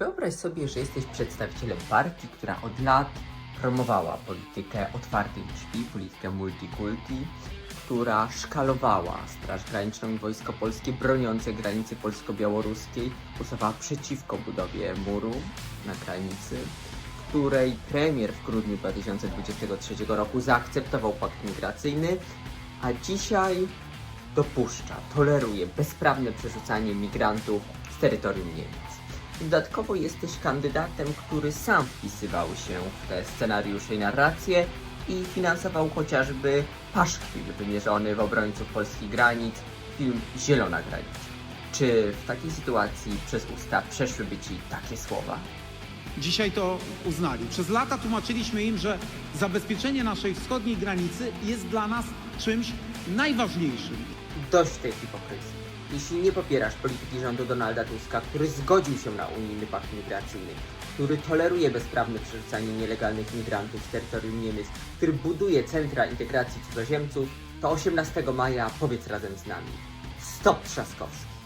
Wyobraź sobie, że jesteś przedstawicielem partii, która od lat promowała politykę otwartych drzwi, politykę multikulti, która szkalowała Straż Graniczną i Wojsko Polskie broniące granicy polsko-białoruskiej, głosowała przeciwko budowie muru na granicy, której premier w grudniu 2023 roku zaakceptował pakt migracyjny, a dzisiaj dopuszcza, toleruje bezprawne przerzucanie migrantów z terytorium Niemiec. Dodatkowo jesteś kandydatem, który sam wpisywał się w te scenariusze i narracje i finansował chociażby paszkwil wymierzony w obrońców polskich granic, film Zielona Granica. Czy w takiej sytuacji przez usta przeszłyby Ci takie słowa? Dzisiaj to uznali. Przez lata tłumaczyliśmy im, że zabezpieczenie naszej wschodniej granicy jest dla nas czymś najważniejszym. Dość tej hipokryzji. Jeśli nie popierasz polityki rządu Donalda Tuska, który zgodził się na unijny pakt migracyjny, który toleruje bezprawne przerzucanie nielegalnych migrantów z terytorium Niemiec, który buduje centra integracji cudzoziemców, to 18 maja powiedz razem z nami. Stop Trzaskowski!